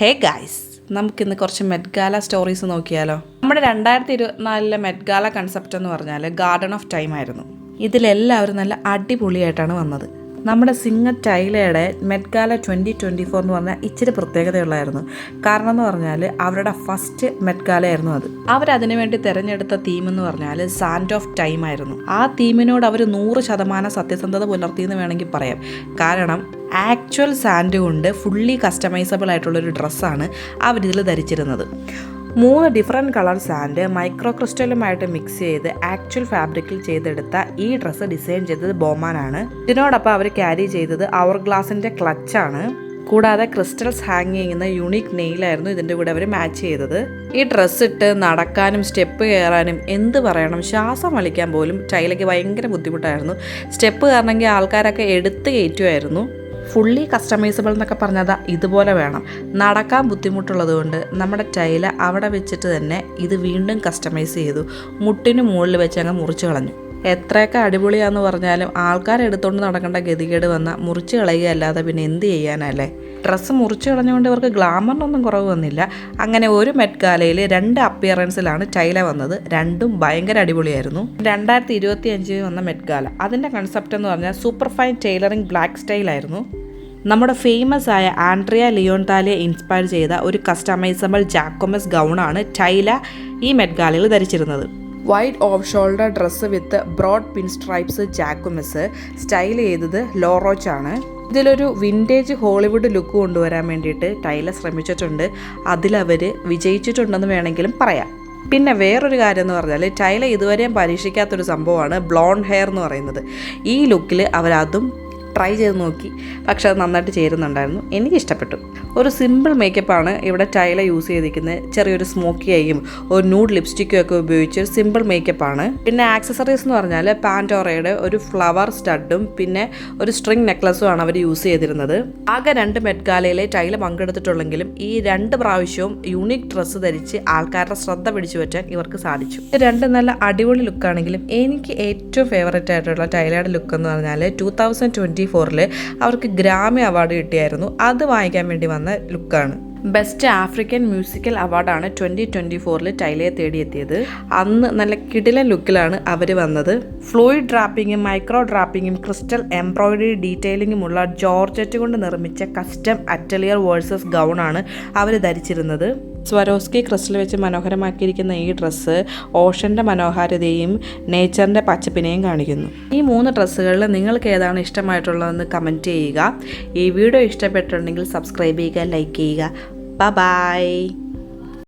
Hey guys നമുക്കിന്ന് കുറച്ച് Met Gala stories നോക്കിയാലോ? നമ്മുടെ രണ്ടായിരത്തി ഇരുപത്തിനാലിലെ മെഡ്ഗാല കൺസെപ്റ്റ് എന്ന് പറഞ്ഞാൽ ഗാർഡൻ ഓഫ് ടൈം ആയിരുന്നു. ഇതിലെല്ലാവരും നല്ല അടിപൊളിയായിട്ടാണ് വന്നത്. നമ്മുടെ singer ടൈലയുടെ Met Gala twenty twenty four എന്ന് പറഞ്ഞാൽ ഇച്ചിരി പ്രത്യേകതയുള്ളായിരുന്നു കാരണം എന്ന് പറഞ്ഞാൽ അവരുടെ ഫസ്റ്റ് മെഡ്ഗാല ആയിരുന്നു അത്. അവരതിനു വേണ്ടി തിരഞ്ഞെടുത്ത തീം എന്ന് പറഞ്ഞാൽ സാൻഡ് ഓഫ് ടൈം ആയിരുന്നു. ആ തീമിനോട് അവർ നൂറ് ശതമാനം സത്യസന്ധത പുലർത്തിയെന്ന് വേണമെങ്കിൽ പറയാം. കാരണം ആക്ച്വൽ സാൻഡ് കൊണ്ട് ഫുള്ളി കസ്റ്റമൈസബിൾ ആയിട്ടുള്ളൊരു ഡ്രസ്സാണ് ഇതിൽ ധരിച്ചിരുന്നത്. മൂന്ന് ഡിഫറെന്റ് കളർ സാൻഡ് മൈക്രോ ക്രിസ്റ്റലുമായിട്ട് മിക്സ് ചെയ്ത് ആക്ച്വൽ ഫാബ്രിക്കിൽ ചെയ്തെടുത്ത ഈ ഡ്രസ്സ് ഡിസൈൻ ചെയ്തത് ബോമാനാണ്. ഇതിനോടൊപ്പം അവർ ക്യാരി ചെയ്തത് അവർ ഗ്ലാസിന്റെ ക്ലച്ചാണ് കൂടാതെ ക്രിസ്റ്റൽസ് ഹാങ് ചെയ്യുന്ന യുണീക്ക് നെയിലായിരുന്നു ഇതിന്റെ കൂടെ അവർ മാച്ച് ചെയ്തത്. ഈ ഡ്രസ്സ് ഇട്ട് നടക്കാനും സ്റ്റെപ്പ് കയറാനും എന്ത് പറയണം ശ്വാസം വലിക്കാൻ പോലും ടൈലയ്ക്ക് ഭയങ്കര ബുദ്ധിമുട്ടായിരുന്നു. സ്റ്റെപ്പ് കയറണമെങ്കിൽ ആൾക്കാരൊക്കെ എടുത്ത് കയറ്റുമായിരുന്നു. ഫുള്ളി കസ്റ്റമൈസബിൾ എന്നൊക്കെ പറഞ്ഞത് ഇതുപോലെ വേണം. നടക്കാൻ ബുദ്ധിമുട്ടുള്ളത് കൊണ്ട് നമ്മുടെ ടൈല അവിടെ വെച്ചിട്ട് തന്നെ ഇത് വീണ്ടും കസ്റ്റമൈസ് ചെയ്തു. മുട്ടിന് മുകളിൽ വെച്ച് അങ്ങ് മുറിച്ച് കളഞ്ഞു. എത്രയൊക്കെ അടിപൊളിയാന്ന് പറഞ്ഞാലും ആൾക്കാരെടുത്തുകൊണ്ട് നടക്കേണ്ട ഗതികേട് വന്ന മുറിച്ച് കളയുകയല്ലാതെ പിന്നെ എന്ത് ചെയ്യാനല്ലേ? ഡ്രസ്സ് മുറിച്ച് കളഞ്ഞുകൊണ്ട് ഇവർക്ക് ഗ്ലാമറിനൊന്നും കുറവ് വന്നില്ല. അങ്ങനെ ഒരു മെറ്റ്ഗാലയിൽ രണ്ട് അപ്പിയറൻസിലാണ് ടൈല വന്നത്. രണ്ടും ഭയങ്കര അടിപൊളിയായിരുന്നു. രണ്ടായിരത്തി ഇരുപത്തി അഞ്ചിൽ വന്ന മെറ്റ്ഗാല അതിന്റെ കൺസെപ്റ്റ് എന്ന് പറഞ്ഞാൽ സൂപ്പർ ഫൈൻ ടൈലറിംഗ് ബ്ലാക്ക് സ്റ്റൈലായിരുന്നു നമ്മുടെ ഫേമസ് ആയ ആൻഡ്രിയ ലിയോൺതാലെ ഇൻസ്പയർ ചെയ്ത ഒരു കസ്റ്റമൈസബിൾ ജാക്കോമസ് ഗൗണാണ് ടൈല ഈ മെഡ്ഗാലയിൽ ധരിച്ചിരുന്നത്. Wide off shoulder dress with broad pin stripes Jacquemus style ചെയ്തത് ആണ്. ഇതിലൊരു വിന്റേജ് ഹോളിവുഡ് ലുക്ക് കൊണ്ടുവരാൻ വേണ്ടിയിട്ട് ടൈല ശ്രമിച്ചിട്ടുണ്ട്. അതിലവർ വിജയിച്ചിട്ടുണ്ടെന്ന് വേണമെങ്കിലും പറയാം. പിന്നെ വേറൊരു കാര്യം എന്ന് പറഞ്ഞാൽ ടൈല ഇതുവരെയും പരീക്ഷിക്കാത്തൊരു സംഭവമാണ് ബ്ലോണ്ട് ഹെയർ എന്ന് പറയുന്നത്. ഈ ലുക്കിൽ അവരതും ട്രൈ ചെയ്ത് നോക്കി. പക്ഷെ അത് നന്നായിട്ട് ചേരുന്നുണ്ടായിരുന്നു. എനിക്ക് ഇഷ്ടപ്പെട്ടു ഒരു സിമ്പിൾ മേക്കപ്പാണ് ഇവിടെ ടൈല യൂസ് ചെയ്തിരിക്കുന്നത്. ചെറിയൊരു സ്മോക്കി ആയും ഒരു ന്യൂഡ് ലിപ്സ്റ്റിക്കും ഒക്കെ ഉപയോഗിച്ച് സിമ്പിൾ മേക്കപ്പാണ്. പിന്നെ ആക്സസറീസ് എന്ന് പറഞ്ഞാൽ പാന്റോറയുടെ ഒരു ഫ്ലവർ സ്റ്റഡും പിന്നെ ഒരു സ്ട്രിങ് നെക്ലസും ആണ് അവർ യൂസ് ചെയ്തിരുന്നത്. ആകെ രണ്ട് മെഡ്ഗാലയിലെ ടൈല പങ്കെടുത്തിട്ടുള്ളെങ്കിലും ഈ രണ്ട് പ്രാവശ്യവും യൂണിക് ഡ്രസ്സ് ധരിച്ച് ആൾക്കാരുടെ ശ്രദ്ധ പിടിച്ചു പറ്റാൻ ഇവർക്ക് സാധിച്ചു. രണ്ട് നല്ല അടിപൊളി ലുക്കാണെങ്കിലും എനിക്ക് ഏറ്റവും ഫേവറേറ്റ് ആയിട്ടുള്ള ടൈലയുടെ ലുക്ക് എന്ന് പറഞ്ഞാൽ ടൂ തൗസൻഡ് ട്വന്റി ഫോറിൽ അവർക്ക് ഗ്രാമി അവാർഡ് കിട്ടിയായിരുന്നു. അത് വാങ്ങിക്കാൻ വേണ്ടി വന്ന ലുക്കാണ്. ബെസ്റ്റ് ആഫ്രിക്കൻ മ്യൂസിക്കൽ അവാർഡാണ് ട്വന്റി ട്വന്റി ഫോറിൽ ടൈലയെ തേടിയെത്തിയത്. അന്ന് നല്ല കിടില ലുക്കിലാണ് അവർ വന്നത്. ഫ്ലൂയിഡ് ഡ്രാപ്പിങ്ങും മൈക്രോ ഡ്രാപ്പിങ്ങും ക്രിസ്റ്റൽ എംബ്രോയിഡറി ഡീറ്റെയിലിങ്ങുമുള്ള ജോർജറ്റ് കൊണ്ട് നിർമ്മിച്ച കസ്റ്റം അറ്റലിയർ വേഴ്സസ് ഗൗണാണ് അവർ ധരിച്ചിരുന്നത്. സ്വരോസ്കി ക്രിസ്റ്റൽ വെച്ച് മനോഹരമാക്കിയിരിക്കുന്ന ഈ ഡ്രസ്സ് ഓഷന്റെ മനോഹാരിതയും നേച്ചറിന്റെ പച്ചപ്പിനെയും കാണിക്കുന്നു. ഈ മൂന്ന് ഡ്രസ്സുകളിൽ നിങ്ങൾക്ക് ഏതാണ് ഇഷ്ടമായിട്ടുള്ളതെന്ന് കമന്റ് ചെയ്യുക. ഈ വീഡിയോ ഇഷ്ടപ്പെട്ടിട്ടുണ്ടെങ്കിൽ സബ്സ്ക്രൈബ് ചെയ്യുക ലൈക്ക് ചെയ്യുക. ബൈ